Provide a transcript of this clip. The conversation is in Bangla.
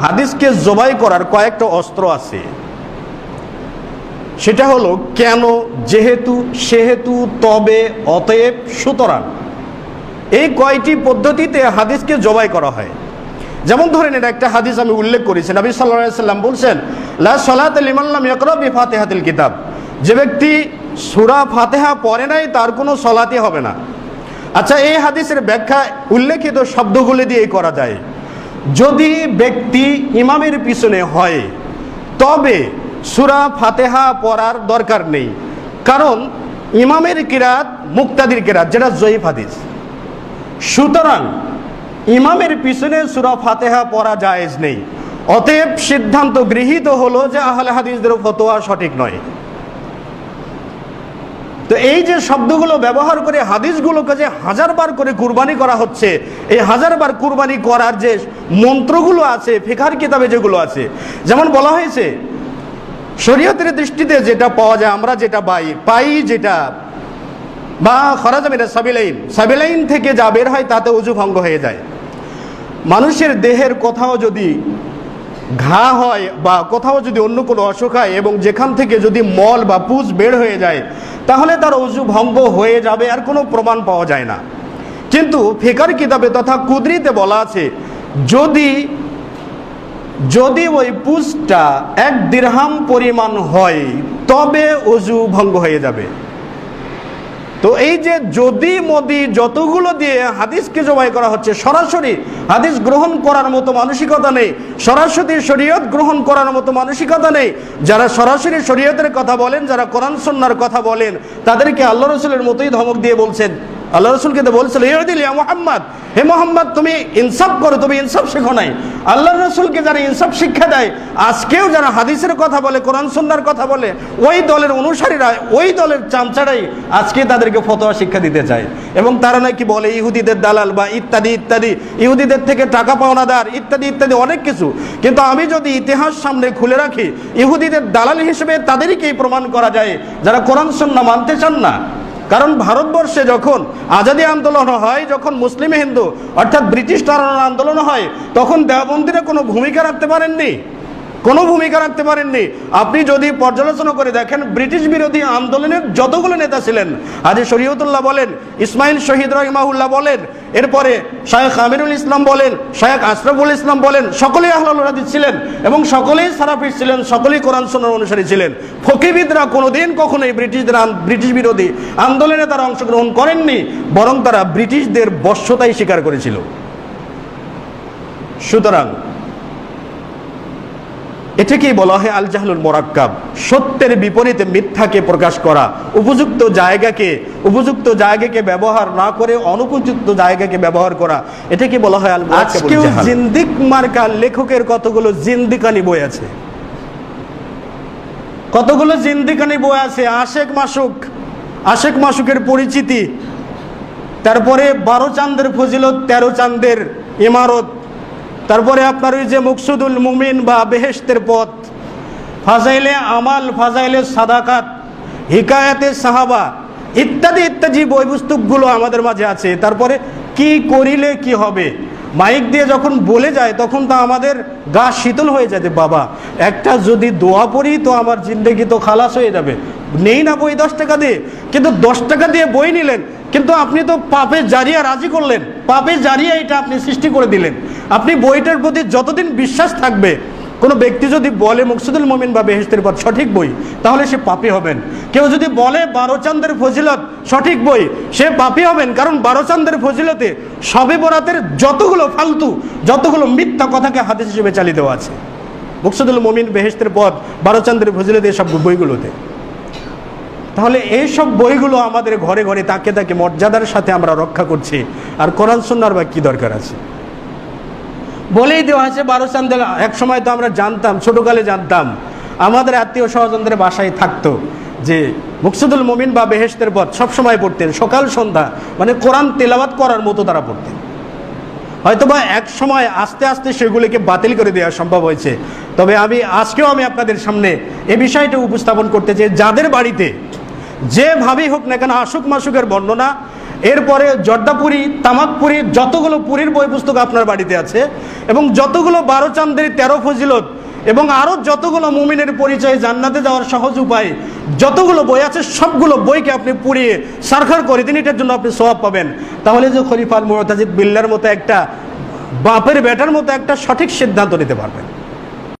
হাদিসকে জবাই করার কয়েকটা অস্ত্র আছে। সেটা হলো, কেন, যেহেতু, সেহেতু, তবে, অতএব, সুতরাং। এই কয়টি পদ্ধতিতে হাদিসকে জবাই করা হয়। যেমন ধরেন, এটা একটা হাদিস আমি উল্লেখ করেছি। নবী সাল্লাহ সাল্লাম বলছেন, লা সলাত লিমাল্লাম ইয়াকরাবি ফাতেহাতিল কিতাব। যে ব্যক্তি সুরা ফাতেহা পড়ে নাই, তার কোনো সলাতি হবে না। আচ্ছা এই হাদিসের ব্যাখ্যা উল্লেখিত শব্দগুলি দিয়েই করা যায়। যদি ব্যক্তি ইমামের পিছনে হয়, তবে সুরা ফাতেহা পড়ার দরকার নেই। কারণ ইমামের কিরাত মুক্তাদির কিরাত, যেটা জয়ীফ হাদিস। সুতরাং ইমামের পিছনে সুরা ফাতেহা পড়া জায়েজ নেই। অতএব সিদ্ধান্ত গৃহীত হলো যে আহলে হাদিসদের ফতোয়া সঠিক নয়। তো এই যে শব্দগুলো ব্যবহার করে হাদিসগুলোকে যে হাজারবার করে কুরবানি করা হচ্ছে, এই হাজারবার কুরবানি করার যে মন্ত্রগুলো আছে ফিকার কিতাবে যেগুলো আছে, যেমন বলা হয়েছে, শরীয়তের দৃষ্টিতে যেটা পাওয়া যায়, আমরা যেটা পাই পাই যেটা, বা খরা যাবে না সাবিলাইন সাবিলাইন থেকে যা বের হয় তাতে উজু ভঙ্গ হয়ে যায়। মানুষের দেহের কোথাও যদি ঘা হয় বা কোথাও যদি অন্য কোনো অসুখ হয় এবং যেখান থেকে যদি মল বা পুজ বের হয়ে যায় তাহলে তার অজু ভঙ্গ হয়ে যাবে আর কোনো প্রমাণ পাওয়া যায় না। কিন্তু ফিকার কিতাবে তথা কুদরিতে বলা আছে, যদি যদি ওই পুজটা এক দীর্হাম পরিমাণ হয়, তবে অজু ভঙ্গ হয়ে যাবে। তো এই যে যদি মোদি যতগুলো দিয়ে হাদিসকে জবাই করা হচ্ছে, সরাসরি হাদিস গ্রহণ করার মতো মানসিকতা নেই, সরাসরি শরীয়ত গ্রহণ করার মতো মানসিকতা নেই, যারা সরাসরি শরীয়তের কথা বলেন, যারা কোরআন সন্ন্যার কথা বলেন, তাদেরকে আল্লাহ রসুলের মতোই ধমক দিয়ে বলছেন। আল্লাহ রসুলকে তো বলছিল ইয়া মোহাম্মদ, হে মোহাম্মদ, তুমি ইনসাফ করো, তুমি ইনসাফ শেখো নাই। আল্লাহ রসুলকে যারা ইনসাফ শিক্ষা দেয়, আজকেও যারা হাদিসের কথা বলে, কোরআন সন্ন্যার কথা বলে, ওই দলের অনুসারীরা, ওই দলের চামচারাই আজকে তাদেরকে ফতোয়া শিক্ষা দিতে চায়। এবং তারা নাকি বলে, ইহুদিদের দালাল বা ইত্যাদি ইত্যাদি, ইহুদিদের থেকে টাকা পাওনাদার, ইত্যাদি ইত্যাদি, অনেক কিছু। কিন্তু আমি যদি ইতিহাস সামনে খুলে রাখি, ইহুদিদের দালাল হিসেবে তাদেরকেই প্রমাণ করা যায়, যারা কোরআন সন্না মানতে চান না। কারণ ভারতবর্ষে যখন আজাদি আন্দোলন হয়, যখন মুসলিম হিন্দু, অর্থাৎ ব্রিটিশ তাড়ানোর আন্দোলন হয়, তখন দেওবন্দিরা কোনো ভূমিকা রাখতে পারেননি। কোনো ভূমিকা রাখতে পারেননি। আপনি যদি পর্যালোচনা করে দেখেন, ব্রিটিশ বিরোধী আন্দোলনের যতগুলো নেতা ছিলেন, হাজি শরীয়তুল্লাহ বলেন, ইসমাইল শহীদ রহিমাহুল্লাহ বলেন, এরপরে শায়েখ আমিরুল ইসলাম বলেন, শায়েখ আশরাফুল ইসলাম বলেন, সকলেই আহলাল ছিলেন এবং সকলেই সারাফিস ছিলেন, সকলেই কোরআন সোনার অনুসারী ছিলেন। ফকিবিদরা কোনোদিন কখনোই ব্রিটিশদের ব্রিটিশ বিরোধী আন্দোলনে তারা অংশগ্রহণ করেননি, বরং তারা ব্রিটিশদের বশ্যতাই স্বীকার করেছিল। সুতরাং এটাকেই বলা হয় আল জাহলুল মোরাক্কাব। সত্যের বিপরীতে মিথ্যাকে প্রকাশ করা, উপযুক্ত জায়গাকে উপযুক্ত জায়গাকে ব্যবহার না করে অনুপযুক্ত জায়গাকে ব্যবহার করা, এটাকে বলা হয় আল আজকেও জিন্দিক মার্কা লেখকের কতগুলো জিন্দিকানি বই আছে? কতগুলো জিন্দিকানি বই আছে? আশেক মাসুক, আশেক মাসুকের পরিচিতি, তারপরে বারো চান্দের ফজিলত, তেরো চান্দের ইমারত তারপরে আপনার ওই যে মুকসুদুল মুমিন বা বেহেস্তের পথ, ফাজাইলে আমাল, ফাজাইলে সাদাকাত, হিকায়াতে সাহাবা, ইত্যাদি ইত্যাদি বই পুস্তকগুলো আমাদের মাঝে আছে। তারপরে কি করিলে কি হবে? মাইক দিয়ে যখন বলে যায়, তখন তো আমাদের গা শীতল হয়ে যাবে, বাবা। একটা যদি দোয়া পড়ি, তো আমার জিন্দগি তো খালাস হয়ে যাবে। নেই না বই দশ টাকা দিয়ে, কিন্তু দশ টাকা দিয়ে বই নিলেন কিন্তু আপনি তো পাপে জারিয়া রাজি করলেন। পাপে জারিয়া এটা আপনি সৃষ্টি করে দিলেন। আপনি বইটার প্রতি যতদিন বিশ্বাস থাকবে, কোনো ব্যক্তি যদি বলে মুকসুদুল মমিন বা বেহেস্তের পথ সঠিক বই, তাহলে সে পাপি হবেন। কেউ যদি বলে বারো চান্দের ফজিলত সঠিক বই, সে পাপি হবেন। কারণ বারো চান্দের ফজিলতে সবে বরাতের যতগুলো ফালতু, যতগুলো মিথ্যা কথাকে হাদিস হিসেবে চালিয়ে দেওয়া আছে। মুকসুদুল মমিন বেহেস্তের পথ বারো চান্দের ফজিলতে সব বইগুলোতে। তাহলে এইসব বইগুলো আমাদের ঘরে ঘরে তাকে তাকে মর্যাদার সাথে আমরা রক্ষা করছি। আর কোরআন সুন্নার বা কি দরকার আছে? বলেই দেওয়া হয়েছে বারো চান্দের এক সময় তো আমরা জানতাম, ছোটকালে জানতাম। আমাদের আত্মীয় স্বজনদের বাসায় থাকতো যে মুকসুদুল মমিন বা বেহেস্তের পথ সবসময় পড়তেন, সকাল, সন্ধ্যা। মানে কোরআন তেলাওয়াত করার মতো তারা পড়তেন। হয়তোবা এক সময় আস্তে আস্তে সেগুলিকে বাতিল করে দেওয়া সম্ভব হয়েছে। তবে আমি, আজকেও আমি আপনাদের সামনে এ বিষয়টা উপস্থাপন করতে চাই, যাদের বাড়িতে যেভাবেই হোক না কেন আশুক মাসুকের বর্ণনা, এরপরে জর্দাপুরি, তামাকপুরি, যতগুলো পুরীর বই পুস্তক আপনার বাড়িতে আছে, এবং যতগুলো বারো চান্দের তেরো ফজিলত, এবং আরও যতগুলো মুমিনের পরিচয় জান্নাতে যাওয়ার সহজ উপায়, যতগুলো বই আছে, সবগুলো বইকে আপনি পুড়িয়ে সারখার করে দিন, এটার জন্য আপনি সবাব পাবেন। তাহলে যে খলিফাল মোরতাজিদ বিল্লার মতো একটা বাপের বেটার মতো একটা সঠিক সিদ্ধান্ত নিতে পারবেন।